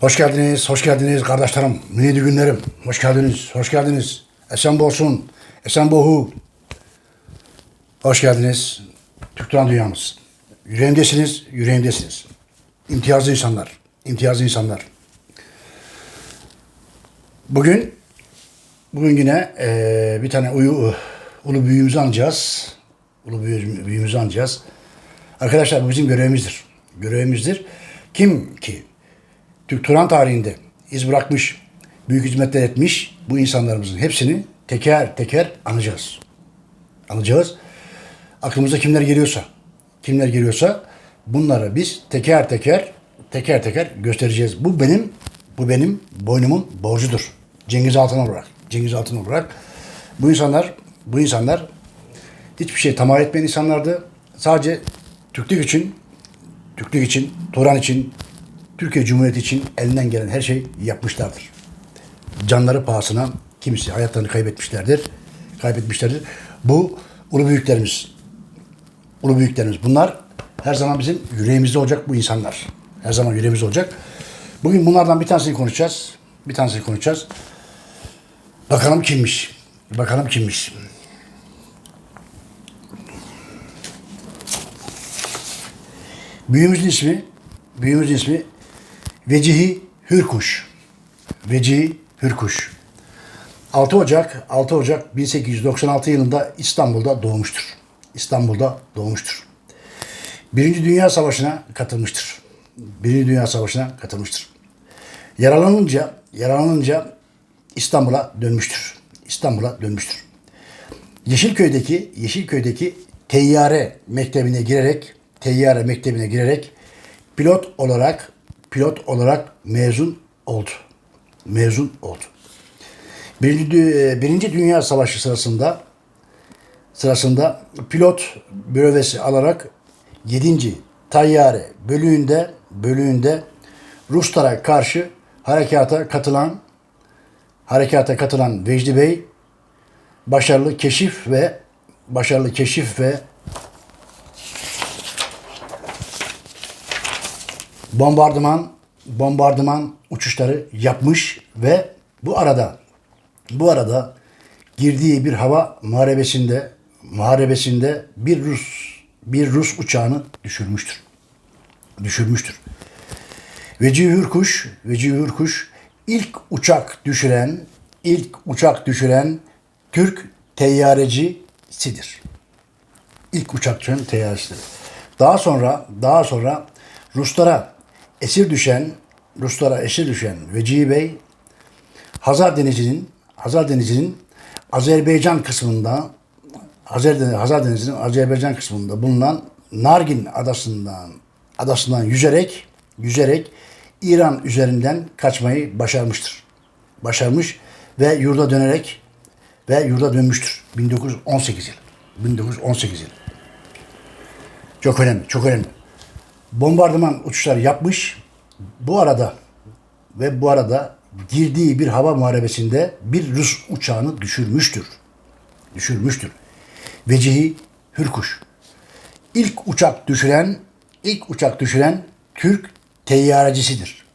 Hoş geldiniz, hoş geldiniz kardeşlerim, neydi günlerim. Hoş geldiniz, hoş geldiniz. Esen bolsun, esen bohu. Hoş geldiniz. Türk Turan dünyamız. Yüreğimdesiniz, yüreğimdesiniz. İmtiyazlı insanlar, imtiyazlı insanlar. Bugün, bugün yine eee, bir tane uyu, ulu büyüğümüzü anacağız. Ulu büyüğümüzü anacağız. Arkadaşlar bu bizim görevimizdir. Görevimizdir. Kim ki Türk Turan tarihinde iz bırakmış, büyük hizmetler etmiş bu insanlarımızın hepsini teker teker anacağız. Anacağız. Aklımıza kimler geliyorsa, kimler geliyorsa bunları biz teker teker teker teker göstereceğiz. Bu benim bu benim boynumun borcudur. Cengiz Altan olarak, Cengiz Altan olarak bu insanlar bu insanlar hiçbir şey tamah etmeyen insanlardı. Sadece Türklük için, Türklük için, Turan için, Türkiye Cumhuriyeti için elinden gelen her şey yapmışlardır. Canları pahasına kimisi hayatlarını kaybetmişlerdir. Kaybetmişlerdir. Bu ulu büyüklerimiz. Ulu büyüklerimiz. Bunlar her zaman bizim yüreğimizde olacak bu insanlar. Her zaman yüreğimizde olacak. Bugün bunlardan bir tanesini konuşacağız. Bir tanesini konuşacağız. Bakalım kimmiş? Bakalım kimmiş? Büyüğümüzün ismi, büyüğümüzün ismi Vecihi Hürkuş. Vecihi Hürkuş. 6 Ocak 6 Ocak 1896 yılında İstanbul'da doğmuştur. İstanbul'da doğmuştur. Birinci Dünya Savaşı'na katılmıştır. Birinci Dünya Savaşı'na katılmıştır. Yaralanınca, yaralanınca İstanbul'a dönmüştür. İstanbul'a dönmüştür. Yeşilköy'deki Yeşilköy'deki Teyyare Mektebi'ne girerek Teyyare Mektebi'ne girerek pilot olarak pilot olarak mezun oldu. Mezun oldu. Birinci, Dü- Birinci Dünya Savaşı sırasında sırasında pilot bürövesi alarak 7. Tayyare bölüğünde bölüğünde Ruslara karşı harekata katılan harekata katılan Vecdi Bey başarılı keşif ve başarılı keşif ve bombardıman bombardıman uçuşları yapmış ve bu arada bu arada girdiği bir hava muharebesinde muharebesinde bir Rus bir Rus uçağını düşürmüştür. Düşürmüştür. Vecihi Hürkuş, Vecihi Hürkuş ilk uçak düşüren, ilk uçak düşüren Türk teyyarecisidir. İlk uçak düşüren teyyaresidir. Daha sonra, daha sonra Ruslara esir düşen, Ruslara esir düşen Vecihi Bey, Hazar Denizi'nin, Hazar Denizi'nin Azerbaycan kısmında, Denizi, Hazar Denizi'nin Azerbaycan kısmında bulunan Nargin adasından adasından yüzerek yüzerek İran üzerinden kaçmayı başarmıştır. Başarmış ve yurda dönerek ve yurda dönmüştür. 1918 yıl. 1918 yıl. Çok önemli, çok önemli. Bombardıman uçuşları yapmış. Bu arada ve bu arada girdiği bir hava muharebesinde bir Rus uçağını düşürmüştür. Düşürmüştür. Vecihi Hürkuş. İlk uçak düşüren, ilk uçak düşüren Türk teyyarecisidir.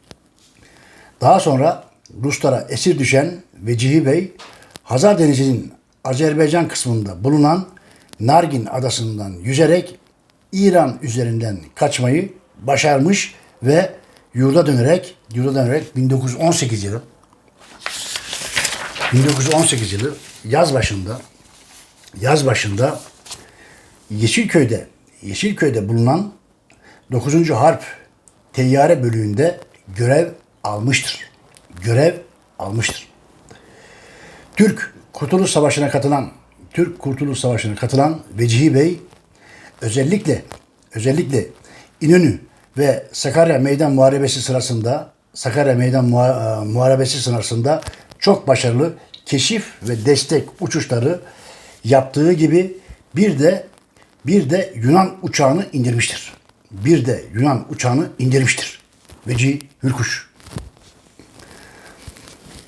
Daha sonra Ruslara esir düşen Vecihi Bey, Hazar Denizi'nin Azerbaycan kısmında bulunan Nargin adasından yüzerek İran üzerinden kaçmayı başarmış ve yurda dönerek yurda dönerek 1918 yılı 1918 yılı yaz başında yaz başında Yeşilköy'de Yeşilköy'de bulunan 9. Harp Teyyare bölüğünde görev almıştır. Görev almıştır. Türk Kurtuluş Savaşı'na katılan Türk Kurtuluş Savaşı'na katılan Vecihi Bey özellikle özellikle İnönü ve Sakarya Meydan Muharebesi sırasında Sakarya Meydan Muha- e, Muharebesi sırasında çok başarılı keşif ve destek uçuşları yaptığı gibi bir de bir de Yunan uçağını indirmiştir. Bir de Yunan uçağını indirmiştir. Veci Hürkuş.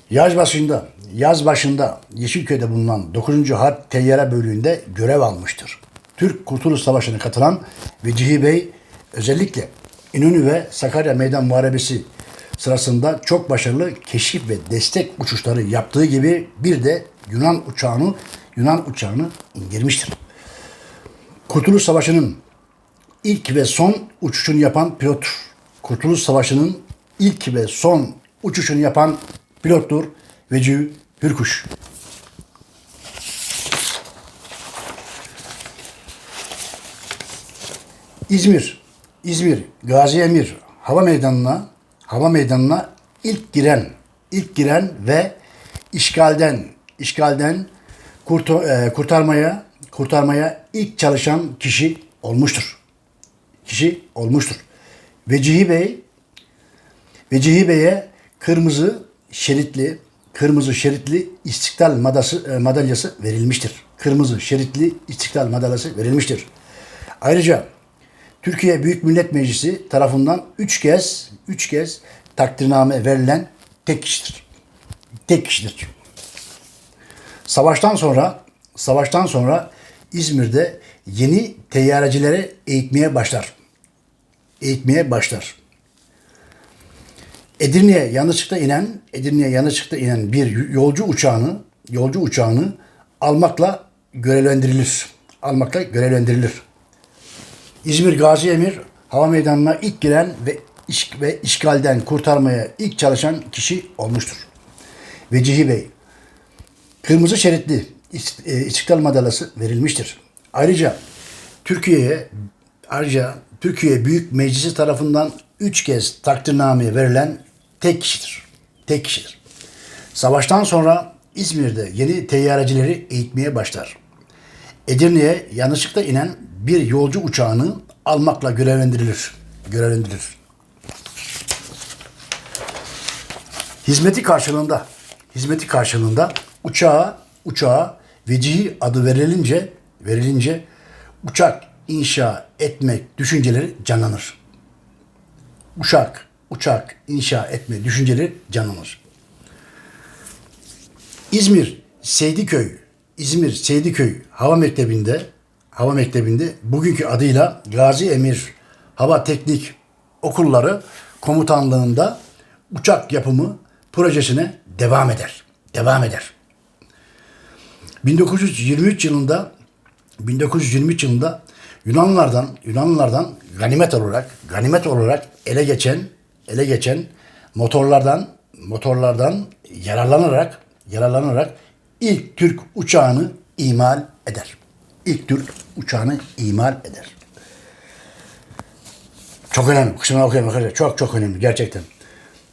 Yaz başında, yaz başında Yeşilköy'de bulunan 9. Harp Teyyare bölüğünde görev almıştır. Türk Kurtuluş Savaşı'na katılan Vecihi Bey özellikle İnönü ve Sakarya Meydan Muharebesi sırasında çok başarılı keşif ve destek uçuşları yaptığı gibi bir de Yunan uçağını Yunan uçağını indirmiştir. Kurtuluş Savaşı'nın ilk ve son uçuşunu yapan pilottur. Kurtuluş Savaşı'nın ilk ve son uçuşunu yapan pilottur Veci Hürkuş. İzmir, İzmir, Gazi Emir hava meydanına hava meydanına ilk giren, ilk giren ve işgalden, işgalden kurtu- e, kurtarmaya, kurtarmaya ilk çalışan kişi olmuştur. Kişi olmuştur. Vecihi Bey, Vecihi Bey'e kırmızı şeritli, kırmızı şeritli istiklal madası, e, madalyası verilmiştir. Kırmızı şeritli istiklal madalyası verilmiştir. Ayrıca Türkiye Büyük Millet Meclisi tarafından üç kez, üç kez takdirname verilen tek kişidir. Tek kişidir. Savaştan sonra, savaştan sonra İzmir'de yeni teyyarecilere eğitmeye başlar. Eğitmeye başlar. Edirne'ye yanlışlıkla inen, Edirne'ye yanlışlıkla inen bir yolcu uçağını, yolcu uçağını almakla görevlendirilir. Almakla görevlendirilir. İzmir Gazi Emir hava meydanına ilk giren ve iş, ve işgalden kurtarmaya ilk çalışan kişi olmuştur. Vecihi Bey, kırmızı şeritli e, İstiklal Madalyası verilmiştir. Ayrıca Türkiye'ye ayrıca Türkiye Büyük Meclisi tarafından üç kez takdirname verilen tek kişidir. Tek kişidir. Savaştan sonra İzmir'de yeni teyyarecileri eğitmeye başlar. Edirne'ye yanlışlıkla inen bir yolcu uçağını almakla görevlendirilir. Görevlendirilir. Hizmeti karşılığında hizmeti karşılığında uçağa uçağa vecihi adı verilince verilince uçak inşa etmek düşünceleri canlanır. Uçak uçak inşa etme düşünceleri canlanır. İzmir Seydiköy İzmir Seydiköy Hava Mektebi'nde Hava Mektebi'nde bugünkü adıyla Gazi Emir Hava Teknik Okulları Komutanlığında uçak yapımı projesine devam eder. Devam eder. 1923 yılında 1923 yılında Yunanlılardan Yunanlılardan ganimet olarak ganimet olarak ele geçen ele geçen motorlardan motorlardan yararlanarak yararlanarak ilk Türk uçağını imal eder. İlk Türk uçağını imal eder. Çok önemli. Kısmına okuyayım arkadaşlar. Çok çok önemli gerçekten.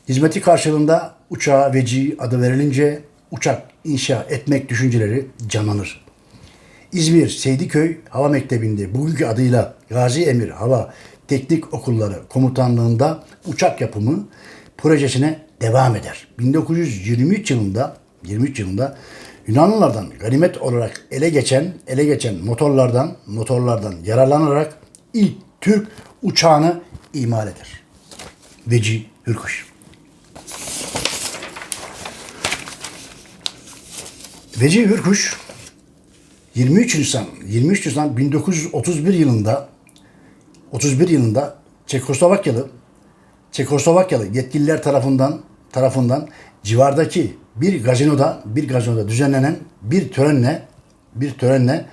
Hizmeti karşılığında uçağa veci adı verilince uçak inşa etmek düşünceleri canlanır. İzmir Seydiköy Hava Mektebi'nde bugünkü adıyla Gazi Emir Hava Teknik Okulları Komutanlığında uçak yapımı projesine devam eder. 1923 yılında 23 yılında Yunanlılardan ganimet olarak ele geçen ele geçen motorlardan motorlardan yararlanarak ilk Türk uçağını imal eder. Veci Hürkuş. Veci Hürkuş 23 Nisan 23 Nisan 1931 yılında 31 yılında Çekoslovakyalı Çekoslovakyalı yetkililer tarafından tarafından civardaki bir gazinoda bir gazinoda düzenlenen bir törenle bir törenle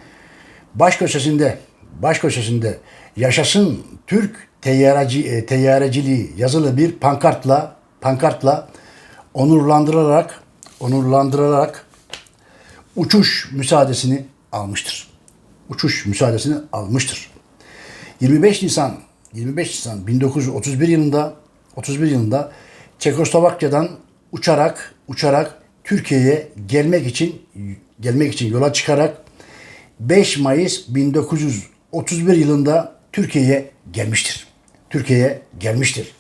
baş köşesinde baş köşesinde yaşasın Türk teyyareci, e, teyyareciliği yazılı bir pankartla pankartla onurlandırılarak onurlandırılarak uçuş müsaadesini almıştır. Uçuş müsaadesini almıştır. 25 Nisan 25 Nisan 1931 yılında 31 yılında Çekoslovakya'dan uçarak uçarak Türkiye'ye gelmek için gelmek için yola çıkarak 5 Mayıs 1931 yılında Türkiye'ye gelmiştir. Türkiye'ye gelmiştir.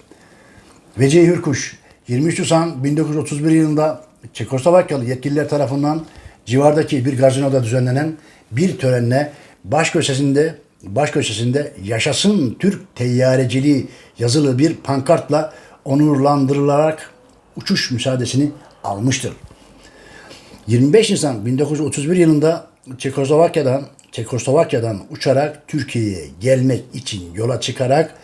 Vecihi Hürkuş 23 Nisan 1931 yılında Çekoslovakyalı yetkililer tarafından civardaki bir gazinoda düzenlenen bir törenle baş köşesinde baş köşesinde yaşasın Türk teyyareciliği yazılı bir pankartla onurlandırılarak uçuş müsaadesini almıştır. 25 Nisan 1931 yılında Çekoslovakya'dan Çekoslovakya'dan uçarak Türkiye'ye gelmek için yola çıkarak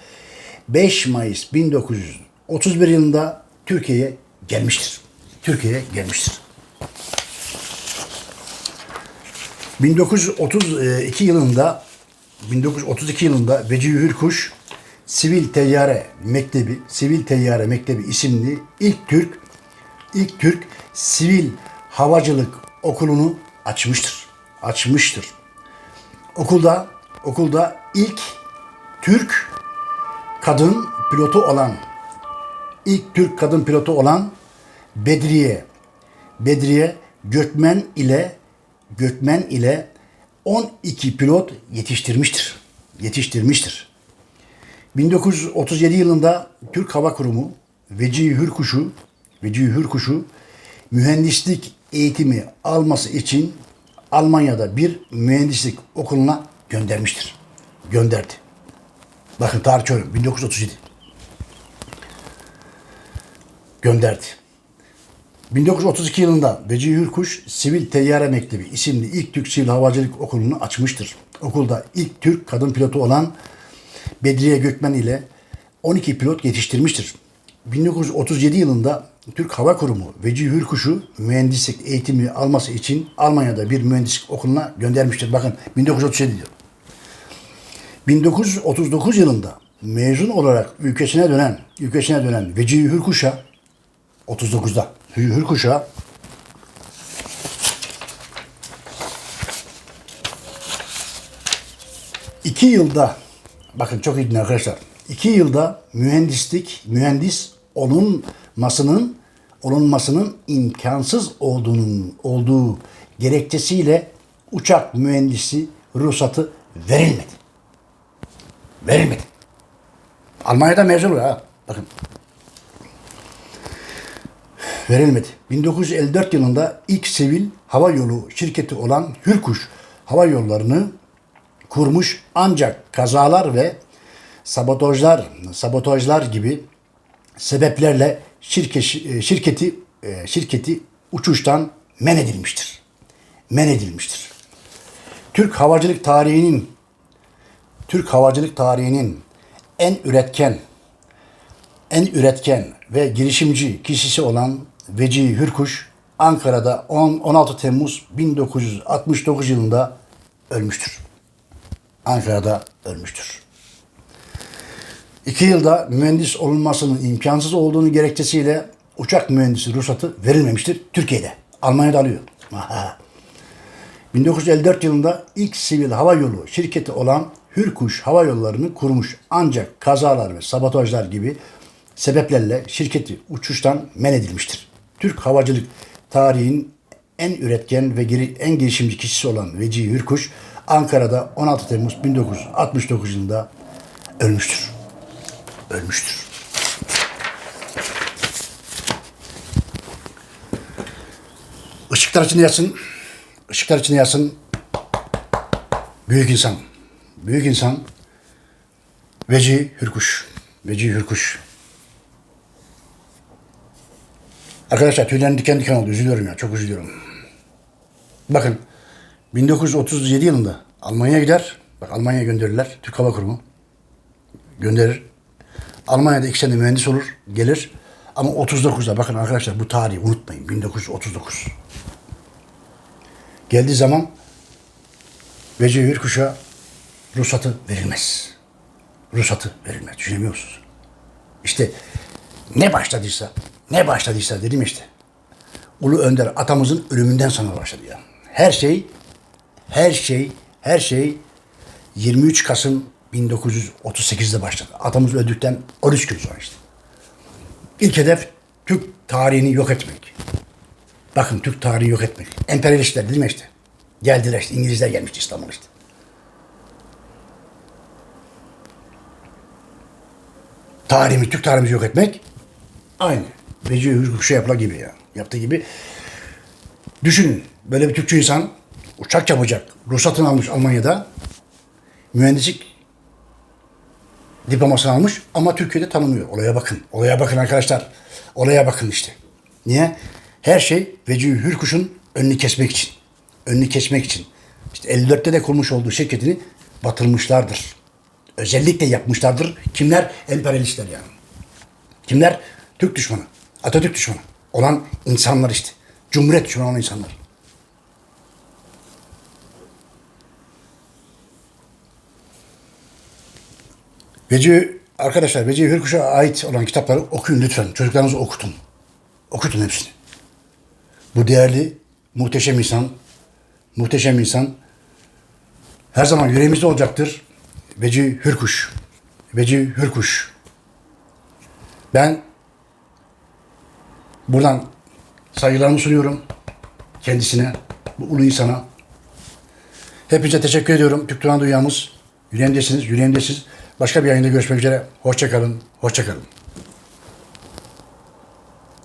5 Mayıs 1931 yılında Türkiye'ye gelmiştir. Türkiye'ye gelmiştir. 1932 yılında 1932 yılında Vecihi Hürkuş Sivil Teyyare Mektebi, Sivil Teyyare Mektebi isimli ilk Türk ilk Türk Sivil Havacılık Okulu'nu açmıştır. Açmıştır. Okulda okulda ilk Türk kadın pilotu olan ilk Türk kadın pilotu olan Bedriye Bedriye Gökmen ile Gökmen ile 12 pilot yetiştirmiştir. Yetiştirmiştir. 1937 yılında Türk Hava Kurumu Vecihi Hürkuş'u Vecihi Hürkuş'u mühendislik eğitimi alması için Almanya'da bir mühendislik okuluna göndermiştir. Gönderdi. Bakın tarih şöyle 1937. Gönderdi. 1932 yılında Vecihi Hürkuş Sivil Teyyare Mektebi isimli ilk Türk Sivil Havacılık Okulu'nu açmıştır. Okulda ilk Türk kadın pilotu olan Bedriye Gökmen ile 12 pilot yetiştirmiştir. 1937 yılında Türk Hava Kurumu Vecihi Hürkuş'u mühendislik eğitimi alması için Almanya'da bir mühendislik okuluna göndermiştir. Bakın 1937 diyor. 1939 yılında mezun olarak ülkesine dönen ülkesine dönen Vecihi Hürkuş'a 39'da Hür- Hürkuş'a iki yılda bakın çok iyi arkadaşlar. iki yılda mühendislik mühendis olunmasının olunmasının imkansız olduğunun olduğu gerekçesiyle uçak mühendisi ruhsatı verilmedi. Verilmedi. Almanya'da mezun ha. Bakın. Verilmedi. 1954 yılında ilk sivil hava yolu şirketi olan Hürkuş Hava Yolları'nı kurmuş ancak kazalar ve sabotajlar sabotajlar gibi sebeplerle şirket, şirketi e, şirketi uçuştan men edilmiştir. Men edilmiştir. Türk havacılık tarihinin Türk havacılık tarihinin en üretken en üretken ve girişimci kişisi olan Vecihi Hürkuş Ankara'da 10, 16 Temmuz 1969 yılında ölmüştür. Ankara'da ölmüştür. İki yılda mühendis olunmasının imkansız olduğunu gerekçesiyle uçak mühendisi ruhsatı verilmemiştir Türkiye'de. Almanya'da alıyor. 1954 yılında ilk sivil hava yolu şirketi olan Hürkuş Hava Yolları'nı kurmuş ancak kazalar ve sabotajlar gibi sebeplerle şirketi uçuştan men edilmiştir. Türk havacılık tarihin en üretken ve en girişimci kişisi olan Vecihi Hürkuş Ankara'da 16 Temmuz 1969 yılında ölmüştür. Ölmüştür. Işıklar içinde yatsın. Işıklar içinde yatsın. Büyük insan. Büyük insan. Veci Hürkuş. Veci Hürkuş. Arkadaşlar tüylerim diken diken oldu. Üzülüyorum ya. Çok üzülüyorum. Bakın 1937 yılında Almanya'ya gider. Bak Almanya'ya gönderirler. Türk Hava Kurumu. Gönderir. Almanya'da iki sene mühendis olur. Gelir. Ama 39'da bakın arkadaşlar bu tarihi unutmayın. 1939. Geldiği zaman Vecihi Hürkuş'a ruhsatı verilmez. Ruhsatı verilmez. Düşünemiyor musunuz? İşte ne başladıysa, ne başladıysa dedim işte. Ulu Önder atamızın ölümünden sonra başladı ya. Her şey, her şey, her şey 23 Kasım 1938'de başladı. Atamız öldükten 13 gün sonra işte. İlk hedef Türk tarihini yok etmek. Bakın Türk tarihini yok etmek. Emperyalistler değil mi işte? Geldiler işte. İngilizler gelmişti İstanbul'a işte. Tarihimi, Türk tarihimizi yok etmek aynı. Vecihi Hürkuş'a yapıla gibi ya. Yaptığı gibi. Düşünün. Böyle bir Türkçü insan uçak yapacak. Ruhsatını almış Almanya'da. Mühendislik diplomasını almış ama Türkiye'de tanımıyor. Olaya bakın. Olaya bakın arkadaşlar. Olaya bakın işte. Niye? Her şey Vecihi Hürkuş'un önünü kesmek için. Önünü kesmek için. İşte 54'te de kurmuş olduğu şirketini batırmışlardır. Özellikle yapmışlardır. Kimler? Emperyalistler yani. Kimler? Türk düşmanı. Atatürk düşmanı olan insanlar işte. Cumhuriyet düşmanı olan insanlar. Veci, arkadaşlar Veci Hürkuş'a ait olan kitapları okuyun lütfen. Çocuklarınızı okutun. Okutun hepsini. Bu değerli, muhteşem insan, muhteşem insan her zaman yüreğimizde olacaktır. Veci Hürkuş. Veci Hürkuş. Ben buradan saygılarımı sunuyorum kendisine, bu ulu insana. Hepinize teşekkür ediyorum. Türk Doğan Dünyamız. Yüreğimdesiniz, yüreğimdesiniz. Başka bir yayında görüşmek üzere. Hoşçakalın, hoşçakalın.